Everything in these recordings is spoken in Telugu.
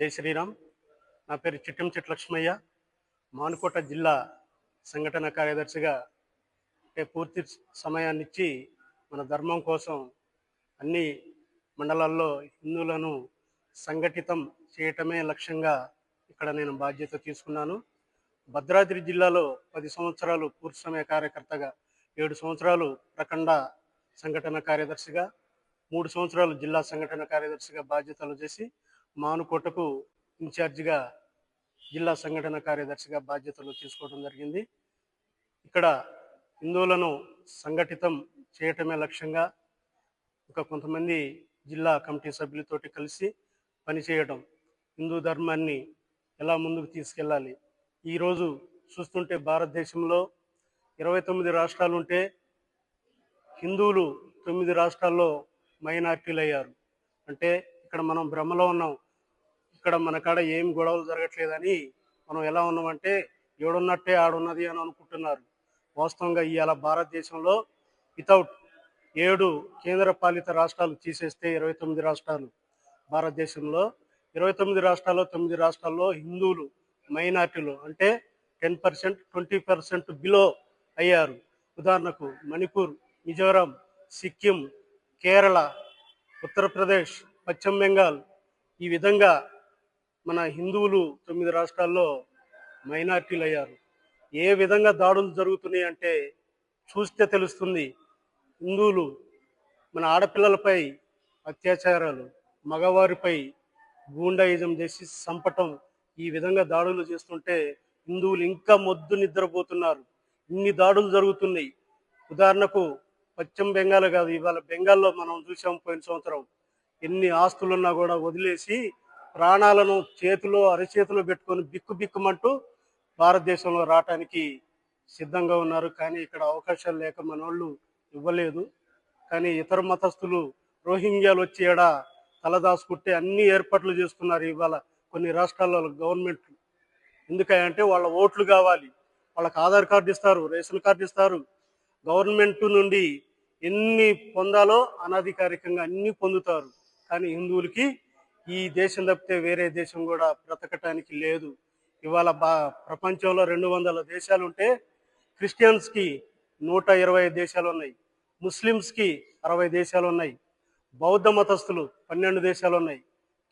జై శ్రీరామ్. నా పేరు చిట్టం లక్ష్మయ్య. మానుకోట జిల్లా సంఘటన కార్యదర్శిగా అంటే పూర్తి సమయాన్ని ఇచ్చి మన ధర్మం కోసం అన్ని మండలాల్లో హిందువులను సంఘటితం చేయటమే లక్ష్యంగా ఇక్కడ నేను బాధ్యత తీసుకున్నాను. భద్రాద్రి జిల్లాలో పది సంవత్సరాలు పూర్తి సమయ కార్యకర్తగా ఏడు సంవత్సరాలు ప్రఖండ సంఘటన కార్యదర్శిగా మూడు సంవత్సరాలు జిల్లా సంఘటన కార్యదర్శిగా బాధ్యతలు చేసి మానుకోటకు ఇన్ఛార్జిగా జిల్లా సంఘటన కార్యదర్శిగా బాధ్యతలు తీసుకోవడం జరిగింది. ఇక్కడ హిందువులను సంఘటితం చేయటమే లక్ష్యంగా ఒక కొంతమంది జిల్లా కమిటీ సభ్యులతోటి కలిసి పనిచేయడం హిందూ ధర్మాన్ని ఎలా ముందుకు తీసుకెళ్ళాలి? ఈరోజు చూస్తుంటే భారతదేశంలో ఇరవై తొమ్మిది రాష్ట్రాలు ఉంటే హిందువులు తొమ్మిది రాష్ట్రాల్లో మైనార్టీలు అయ్యారు అంటే ఇక్కడ మనం భ్రమలో ఉన్నాం. ఇక్కడ మన కాడ ఏం గొడవలు జరగట్లేదని మనం ఎలా ఉన్నామంటే ఏడున్నట్టే ఆడున్నది అని అనుకుంటున్నారు. వాస్తవంగా ఇవాళ భారతదేశంలో వితౌట్ ఏడు కేంద్ర పాలిత రాష్ట్రాలు తీసేస్తే ఇరవై తొమ్మిది రాష్ట్రాలు. భారతదేశంలో ఇరవై తొమ్మిది రాష్ట్రాల్లో తొమ్మిది రాష్ట్రాల్లో హిందువులు మైనార్టీలు అంటే ten percent twenty percent below అయ్యారు. ఉదాహరణకు మణిపూర్ మిజోరాం సిక్కిం కేరళ ఉత్తరప్రదేశ్ పశ్చిమ బెంగాల్ ఈ విధంగా మన హిందువులు తొమ్మిది రాష్ట్రాల్లో మైనార్టీలు అయ్యారు ఏ విధంగా దాడులు జరుగుతున్నాయి అంటే చూస్తే తెలుస్తుంది. హిందువులు మన ఆడపిల్లలపై అత్యాచారాలు మగవారిపై గూండాయిజం చేసి చంపటం ఈ విధంగా దాడులు చేస్తుంటే హిందువులు ఇంకా మొద్దు నిద్రపోతున్నారు. ఇన్ని దాడులు జరుగుతున్నాయి. ఉదాహరణకు పశ్చిమ బెంగాల్ కాదు ఇవాళ బెంగాల్లో మనం చూసాం పోయిన సంవత్సరం. ఎన్ని ఆస్తులున్నా కూడా వదిలేసి ప్రాణాలను చేతిలో అరచేతిలో పెట్టుకొని బిక్కు బిక్కుమంటూ భారతదేశంలో రావటానికి సిద్ధంగా ఉన్నారు. కానీ ఇక్కడ అవకాశాలు లేక మన వాళ్ళు ఇవ్వలేదు. కానీ ఇతర మతస్థులు రోహింగ్యాలు వచ్చి ఏడ తలదాసుకుంటే అన్ని ఏర్పాట్లు చేస్తున్నారు ఇవాళ కొన్ని రాష్ట్రాల్లో గవర్నమెంట్లు ఎందుకంటే వాళ్ళ ఓట్లు కావాలి. వాళ్ళకి ఆధార్ కార్డు ఇస్తారు రేషన్ కార్డు ఇస్తారు. గవర్నమెంట్ నుండి ఎన్ని పొందాలో అనధికారికంగా అన్ని పొందుతారు. కానీ హిందువులకి ఈ దేశం తప్పితే వేరే దేశం కూడా బ్రతకటానికి లేదు. ఇవాళ బా ప్రపంచంలో రెండు వందల దేశాలు ఉంటే క్రిస్టియన్స్కి నూట ఇరవై దేశాలు ఉన్నాయి. ముస్లిమ్స్కి అరవై దేశాలు ఉన్నాయి. బౌద్ధ మతస్థులు పన్నెండు దేశాలు ఉన్నాయి.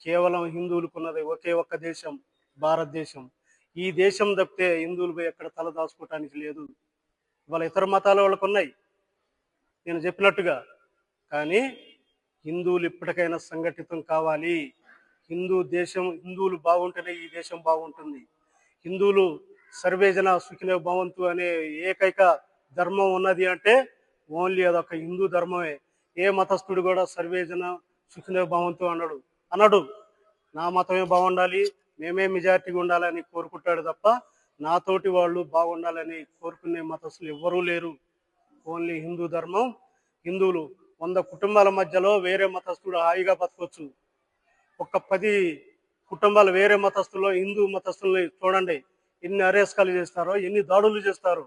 కేవలం హిందువులకున్నది ఒకే ఒక్క దేశం భారతదేశం. ఈ దేశం తప్పితే హిందువులు ఎక్కడ తల దాచుకోవటానికి లేదు. ఇవాళ ఇతర మతాల వాళ్ళకు ఉన్నాయి. నేను చెప్పినట్టుగా. కానీ హిందువులు ఇప్పటికైనా సంఘటితం కావాలి. హిందూ దేశం హిందువులు బాగుంటేనే ఈ దేశం బాగుంటుంది. హిందువులు సర్వేజన సుఖిన భవంతు అనే ఏకైక ధర్మం ఉన్నది అంటే ఓన్లీ అదొక హిందూ ధర్మమే. ఏ మతస్థుడు కూడా సర్వేజన సుఖిన భవంతు అన్నాడు అనడు. నా మతమే బాగుండాలి మేమే మెజారిటీగా ఉండాలని కోరుకుంటాడు తప్ప నాతోటి వాళ్ళు బాగుండాలని కోరుకునే మతస్థులు ఎవ్వరూ లేరు. ఓన్లీ హిందూ ధర్మం. హిందువులు వంద కుటుంబాల మధ్యలో వేరే మతస్థుడు హాయిగా బతకొచ్చు. ఒక పది కుటుంబాలు వేరే మతస్థుల్లో హిందూ మతస్థుల్ని చూడండి ఎన్ని అరేస్కాలు చేస్తారో ఎన్ని దాడులు చేస్తారు.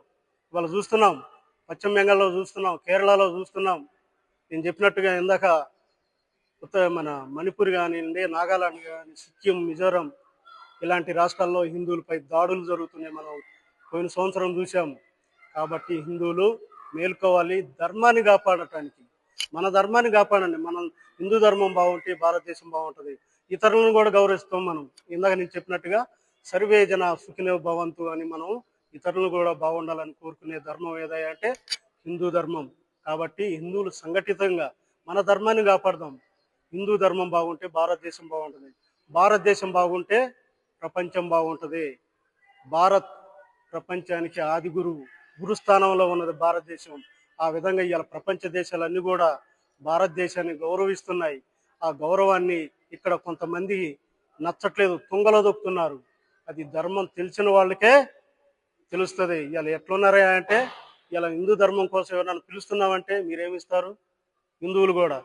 ఇవాళ చూస్తున్నాం పశ్చిమ బెంగాల్లో చూస్తున్నాం కేరళలో చూస్తున్నాం. నేను చెప్పినట్టుగా ఇందాక ఉత్తర మన మణిపూర్ కానివ్వండి నాగాలాండ్ కానీ సిక్కిం మిజోరం ఇలాంటి రాష్ట్రాల్లో హిందువులపై దాడులు జరుగుతున్నాయి. మనం పోయిన సంవత్సరం చూసాము కాబట్టి హిందువులు మేల్కోవాలి ధర్మాన్ని కాపాడటానికి. మన ధర్మాన్ని కాపాడండి. మనం హిందూ ధర్మం బాగుంటే భారతదేశం బాగుంటుంది. ఇతరులను కూడా గౌరవిస్తాం మనం. ఇందాక నేను చెప్పినట్టుగా సర్వే జన సుఖినో భవంతు అని మనం ఇతరులు కూడా బాగుండాలని కోరుకునే ధర్మం ఏదయ్యా అంటే హిందూ ధర్మం. కాబట్టి హిందువులు సంఘటితంగా మన ధర్మాన్ని కాపాడదాం. హిందూ ధర్మం బాగుంటే భారతదేశం బాగుంటుంది. భారతదేశం బాగుంటే ప్రపంచం బాగుంటుంది. భారత్ ప్రపంచానికి ఆది గురువు. గురుస్థానంలో ఉన్నది భారతదేశం. ఆ విధంగా ఇవాళ ప్రపంచ దేశాలన్నీ కూడా భారతదేశాన్ని గౌరవిస్తున్నాయి. ఆ గౌరవాన్ని ఇక్కడ కొంతమంది నచ్చట్లేదు తుంగలో దొక్కుతున్నారు. అది ధర్మం తెలిసిన వాళ్ళకే తెలుస్తుంది. ఇలా ఎట్లున్నారా అంటే ఇలా హిందూ ధర్మం కోసం ఎవరైనా పిలుస్తున్నామంటే మీరేమిస్తారు? హిందువులు కూడా.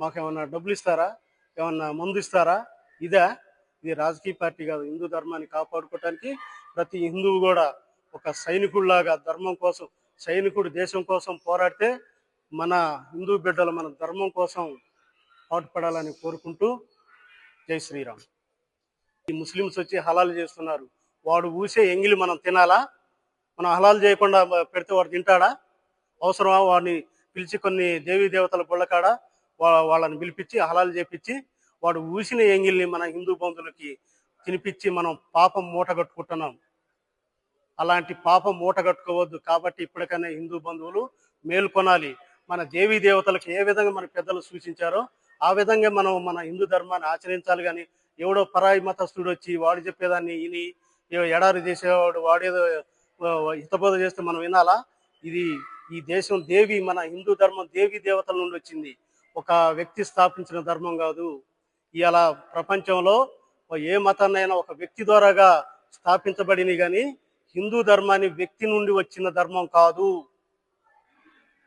మాకు ఏమన్నా డబ్బులు ఇస్తారా ఏమన్నా మందు ఇస్తారా ఇదా? ఇది రాజకీయ పార్టీ కాదు. హిందూ ధర్మాన్ని కాపాడుకోవటానికి ప్రతి హిందువు కూడా ఒక సైనికుడిలాగా ధర్మం కోసం సైనికుడు దేశం కోసం పోరాడితే మన హిందూ బిడ్డలు మన ధర్మం కోసం పాటుపడాలని కోరుకుంటూ జై శ్రీరామ్. ఈ ముస్లిమ్స్ వచ్చి హలాలు చేస్తున్నారు. వాడు ఊసే ఎంగిలి మనం తినాలా? మనం హలాలు చేయకుండా పెడితే వాడు తింటాడా? అవసరమా? వాడిని పిలిచి కొన్ని దేవీ దేవతల గుళ్ళకాడ వా- వాళ్ళని పిలిపించి హలాలు చేపించి వాడు ఊసిన ఎంగిల్ని మన హిందూ బంధువులకి తినిపించి మనం పాపం మూట కట్టుకుంటున్నాం. అలాంటి పాపం మూట కట్టుకోవద్దు. కాబట్టి ఇప్పటికైనా హిందూ బంధువులు మేల్కొనాలి మన దేవీ దేవతలకు ఏ విధంగా మన పెద్దలు సూచించారో ఆ విధంగా మనం మన హిందూ ధర్మాన్ని ఆచరించాలి కానీ ఎవడో పరాయి మతస్థుడు వచ్చి వాడు చెప్పేదాన్ని విని ఏ ఎడారి చేసేవాడు వాడేదో హితబోధ చేస్తే మనం వినాలా? ఇది ఈ దేశం దేవి మన హిందూ ధర్మం దేవి దేవతల నుండి వచ్చింది. ఒక వ్యక్తి స్థాపించిన ధర్మం కాదు. ఇలా ప్రపంచంలో ఏ మతాన్నైనా ఒక వ్యక్తి ద్వారాగా స్థాపించబడినవి కానీ హిందూ ధర్మాన్ని వ్యక్తి నుండి వచ్చిన ధర్మం కాదు.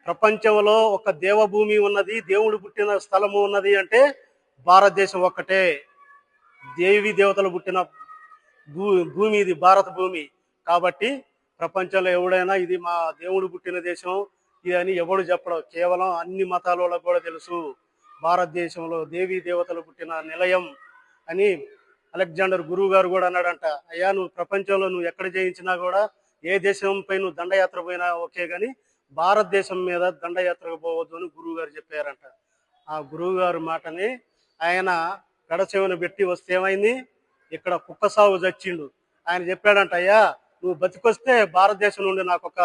ప్రపంచంలో ఒక దేవభూమి ఉన్నది దేవుడు పుట్టిన స్థలము ఉన్నది అంటే భారతదేశం ఒక్కటే. దేవి దేవతలు పుట్టిన భూ భూమి ఇది భారత భూమి. కాబట్టి ప్రపంచంలో ఎవడైనా ఇది మా దేవుడు పుట్టిన దేశం ఇది అని ఎవడు చెప్పడం. కేవలం అన్ని మతాల వాళ్ళకు కూడా తెలుసు. భారతదేశంలో దేవీ దేవతలు పుట్టిన నిలయం అని అలెగ్జాండర్ గురువు గారు కూడా అన్నాడంట. అయ్యా నువ్వు ప్రపంచంలో నువ్వు ఎక్కడ జయించినా కూడా ఏ దేశంపై నువ్వు దండయాత్ర పోయినా ఓకే కానీ భారతదేశం మీద దండయాత్రకు పోవద్దు అని గురువు గారు చెప్పారంట. ఆ గురువు గారు మాటని ఆయన గడచెవిన పెట్టి వస్తే ఏమైంది? ఇక్కడ కుక్క సాగు చచ్చిండు. ఆయన చెప్పాడంట అయ్యా నువ్వు బతికొస్తే భారతదేశం నుండి నాకు ఒక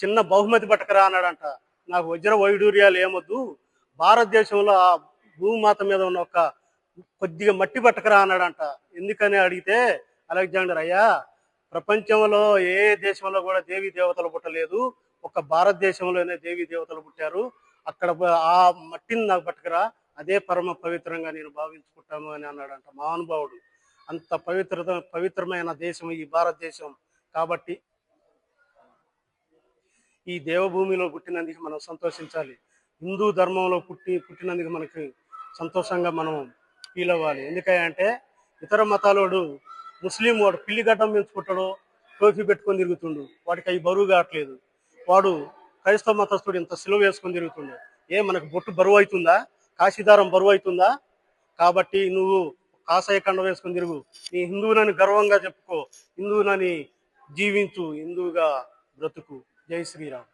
చిన్న బహుమతి పట్టకరా అన్నాడంట. నాకు వజ్ర వైడూర్యాలు ఏమొద్దు. భారతదేశంలో ఆ భూమాత మీద ఉన్న ఒక కొద్దిగా మట్టి పట్టకరా అన్నాడంట. ఎందుకని అడిగితే అలెగ్జాండర్ అయ్యా ప్రపంచంలో ఏ దేశంలో కూడా దేవీ దేవతలు పుట్టలేదు. ఒక భారతదేశంలోనే దేవీ దేవతలు పుట్టారు. అక్కడ ఆ మట్టిని నాకు పట్టుకురా అదే పరమ పవిత్రంగా నేను భావించుకుంటాను అని అన్నాడంట మహానుభావుడు. అంత పవిత్రత పవిత్రమైన దేశం ఈ భారతదేశం కాబట్టి ఈ దేవభూమిలో పుట్టినందుకు మనం సంతోషించాలి. హిందూ ధర్మంలో పుట్టి పుట్టినందుకు మనకి సంతోషంగా మనం ఫీల్ అవ్వాలి. ఎందుకంటే ఇతర మతాలోడు ముస్లిం వాడు పిల్లి గడ్డం పెంచుకుంటాడు టోఫీ పెట్టుకొని తిరుగుతుండు. వాడికి అవి బరువు కావట్లేదు. వాడు క్రైస్తవ మతస్థుడు ఇంత సిలువ వేసుకొని తిరుగుతుండే. ఏ మనకు బొట్టు బరువు అవుతుందా? కాశీదారం బరువు అవుతుందా? కాబట్టి నువ్వు కాషాయ కండ వేసుకొని తిరుగు. నీ హిందువునని గర్వంగా చెప్పుకో. హిందువునని జీవించు. హిందువుగా బ్రతుకు. జై శ్రీరామ్.